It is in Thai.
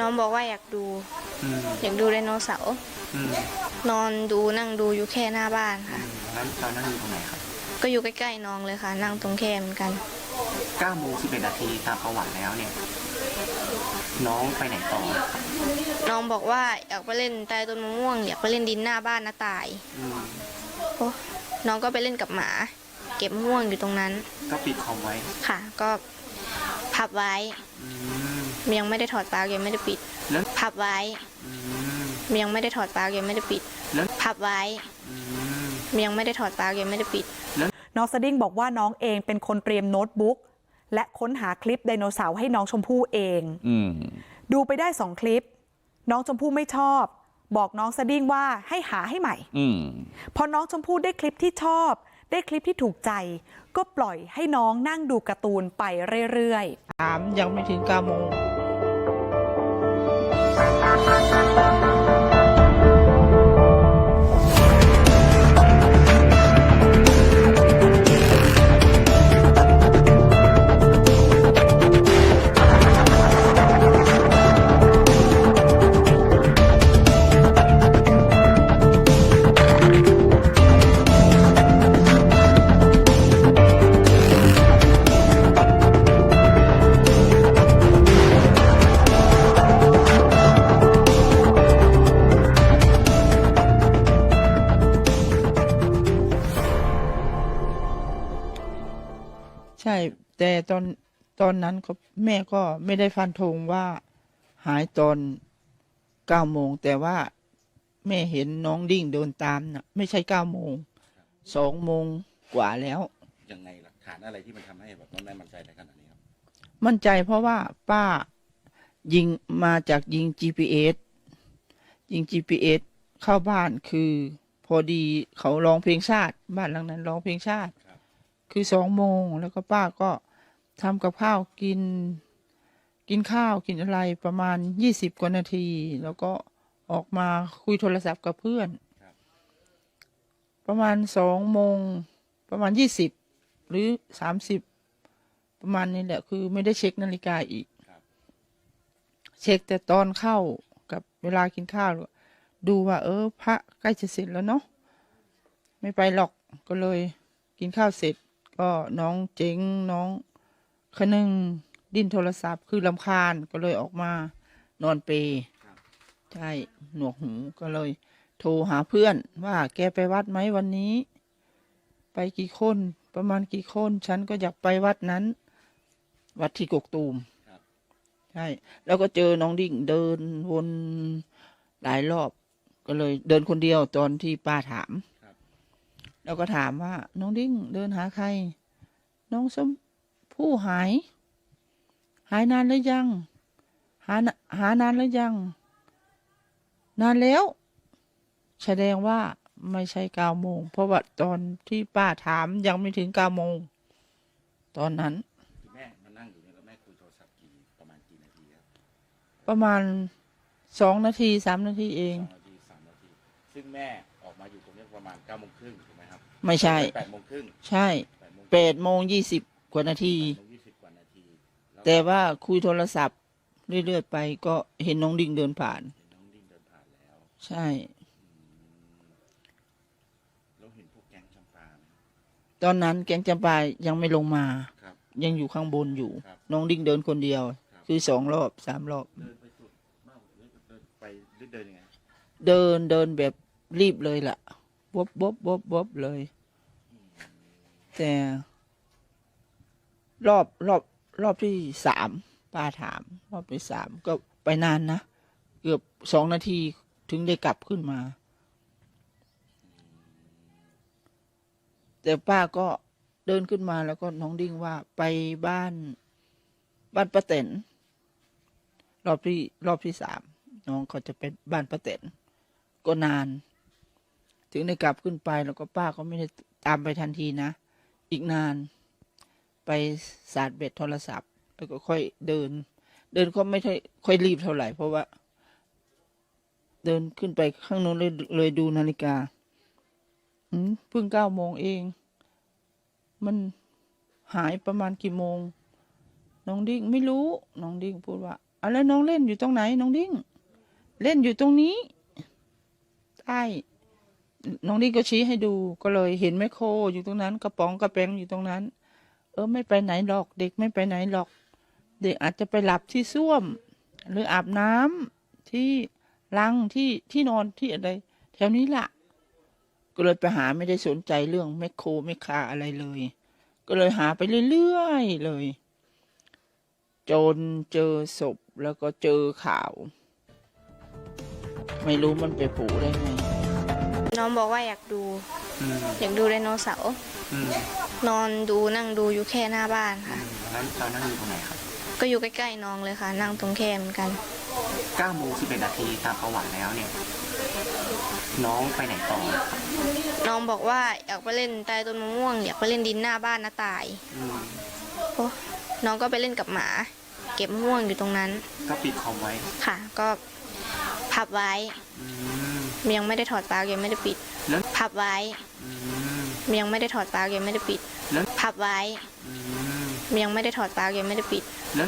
น้องบอกว่าอยากดู อืมอยากดูไดโนเสาร์ อืมนอนดูนั่งดูอยู่แค่หน้าบ้านค่ะ แล้วเรานั่งอยู่ตรงไหนครับก็อยู่ใกล้ๆน้องเลยค่ะ นั่งตรงแคมเหมือนกัน 9โมง11นาทีตามประวัติแล้วเนี่ย น้องไปไหนต่อครับน้องบอกว่าอยากไปเล่นใต้ต้นมะม่วง อยากไปเล่นดินหน้าบ้านน้าตายอืมโอ้น้องก็ไปเล่นกับหมา เก็บมะม่วงอยู่ตรงนั้นก็ปิดคอมไว้ค่ะ ก็พับไว้ อืม ยังไม่ได้ถอดปลั๊กยังไม่ได้ปิด แล้วพับไว้อืมยังไม่ได้ถอดปลั๊กยังไม่ได้ปิด แล้วพับไว้อืม ยังไม่ได้ถอดปลั๊กยังไม่ได้ปิด น้องสดิ้งบอกว่าน้องเองเป็นคนเตรียมโน้ตบุ๊ก และค้นหาคลิปไดโนเสาร์ให้น้องชมพู่เอง อืม ดูไปได้สองคลิป น้องชมพู่ไม่ชอบ บอกน้องสดิ้งว่าให้หาให้ใหม่ อืม พอน้องชมพู่ได้คลิปที่ชอบ ได้คลิปที่ถูกใจ ก็ปล่อยให้น้องนั่งดูการ์ตูนไปเรื่อยๆ ถามยังไม่ถึงเก้าโมง Thank you. แต่ตอนตอนนั้นก็แม่ก็ไม่ได้ฟันธงว่าหายตอนเก้าโมง แต่ว่าแม่เห็นน้องดิ้งเดินตามน่ะไม่ใช่เก้าโมงสองโมงกว่าแล้ว ยังไงหลักฐานอะไรที่มันทำให้แบบว่าแม่มั่นใจในขนาดนี้ครับ มั่นใจเพราะว่าป้ายิงมาจากยิง GPS ยิง GPS เข้าบ้านคือ พอดีเขาร้องเพลงชาติ บ้านหลังนั้นร้องเพลงชาติ คือสองโมงแล้วก็ป้าก็ทำกับข้าวกิน กินข้าวกินอะไรประมาณยี่สิบกว่านาที แล้วก็ออกมาคุยโทรศัพท์กับเพื่อน ประมาณสองโมงประมาณยี่สิบหรือสามสิบประมาณนี้แหละ คือไม่ได้เช็คนาฬิกาอีก เช็คแต่ตอนเข้ากับเวลากินข้าว ดูว่า เออ พระใกล้จะเสร็จแล้วเนาะไม่ไปหรอกก็เลย กินข้าวเสร็จ ก็น้องเจ๋งน้องคนนึงดิ้นโทรศัพท์คือลำคาญก็เลยออกมานอนเปรย์ใช่หนวกหูก็เลย โทรหาเพื่อนว่าแกไปวัดไหมวันนี้ ไปกี่คนประมาณกี่คน ฉันก็อยากไปวัดนั้น วัดที่กกตูมครับใช่แล้วก็เจอน้องดิ่งเดินวนหลายรอบ ก็เลยเดินคนเดียวตอนที่ป้าถาม ครับแล้วก็ถามว่า น้องดิ่งเดินหาใคร น้องสมผู้หาย หายนานหรือยัง หาหานานหรือยัง นานแล้ว แสดงว่าไม่ใช่เก้าโมง เพราะว่าตอนที่ป้าถามยังไม่ถึงเก้าโมง ตอนนั้นคือแม่มานั่งอยู่เนี่ยแล้วแม่คุยโทรศัพท์กี่ประมาณกี่นาทีครับประมาณสองนาทีสามนาทีเอง สองนาทีสามนาที ซึ่งแม่ออกมาอยู่ตรงนี้ประมาณเก้าโมงครึ่งถูกไหมครับ ไม่ใช่ แปดโมงครึ่งใช่แปดโมงแปดโมงยี่สิบกว่านาทีแปดโมงยี่สิบกว่านาทีแล้วแต่ว่าคุยโทรศัพท์เรื่อยๆไปก็เห็นน้องดิ่งเดินผ่าน เห็นน้องดิ้งเดินผ่านแล้วใช่ แล้วเห็นพวกแก๊งจำปาไหมตอนนั้นแก๊งจำปายังไม่ลงมา ครับ ยังอยู่ข้างบนอยู่ ครับน้องดิ่งเดินคนเดียว ครับ คือสองรอบสามรอบ เดินไปสุดมากหรือเดินไปหรือเดินยังไง เดินเดินแบบรีบเลยล่ะ วบวบวบวบเลย แต่ รอบรอบรอบที่สามป้าถาม รอบที่สามก็ไปนานนะ เกือบสองนาทีถึงได้กลับขึ้นมา แต่ป้าก็เดินขึ้นมาแล้วก็น้องดิ้งว่าไปบ้านบ้านป้าเต็นรอบที่รอบที่สามน้องเขาจะเป็นบ้านป้าเต็นก็นาน ถึงได้กลับขึ้นไปแล้วก็ป้าก็ไม่ได้ตามไปทันทีนะ อีกนาน ไปสาดเบ็ดโทรศัพท์ แล้วก็ค่อยเดิน เดินก็ไม่ค่อยค่อยรีบเท่าไหร่ เพราะว่า เดินขึ้นไปข้างโน้นเลยเลยดูนาฬิกาอืมเพิ่งเก้าโมงเอง มันหายประมาณกี่โมง น้องดิ้งไม่รู้ น้องดิ้งพูดว่าอาแล้วน้องเล่นอยู่ตรงไหน น้องดิ้ง เล่นอยู่ตรงนี้ใช่ น้องดิ้งก็ชี้ให้ดูก็เลยเห็นแม่โคอยู่ตรงนั้น กระป๋องกระแปงอยู่ตรงนั้น เออไม่ไปไหนหรอก เด็กไม่ไปไหนหรอก เด็กอาจจะไปหลับที่ส้วม หรืออาบน้ำที่ลังที่ที่นอนที่อะไร แถวนี้ล่ะ ก็เลยไปหาไม่ได้สนใจเรื่องแมคโครแมคคาอะไรเลย ก็เลยหาไปเรื่อยๆเลย จนเจอศพแล้วก็เจอข่าว ไม่รู้มันไปผูได้ไง น้องบอกว่าอยากดู อืมอยากดูไดโนเสาร์อืมนอนดูนั่งดูอยู่แค่หน้าบ้านค่ะ แล้วเรานั่งอยู่ตรงไหนครับก็อยู่ใกล้ๆน้องเลยค่ะ นั่งตรงแคมเหมือนกัน 9โมง11นาทีตามประวัติแล้วเนี่ย น้องไปไหนต่อครับน้องบอกว่าอยากไปเล่นใต้ต้นมะม่วงอยากไปเล่นดินหน้าบ้านน้าตายอืมโอ้น้องก็ไปเล่นกับหมา เก็บมะม่วงอยู่ตรงนั้นก็ปิดคอมไว้ค่ะ ก็ พับไว้อืม ยังไม่ได้ถอดปลั๊กยังไม่ได้ปิด แล้ว พับไว้อืมยังไม่ได้ถอดปลั๊กยังไม่ได้ปิด แล้ว พับไว้อืม ยังไม่ได้ถอดปลั๊กยังไม่ได้ปิด แล้ว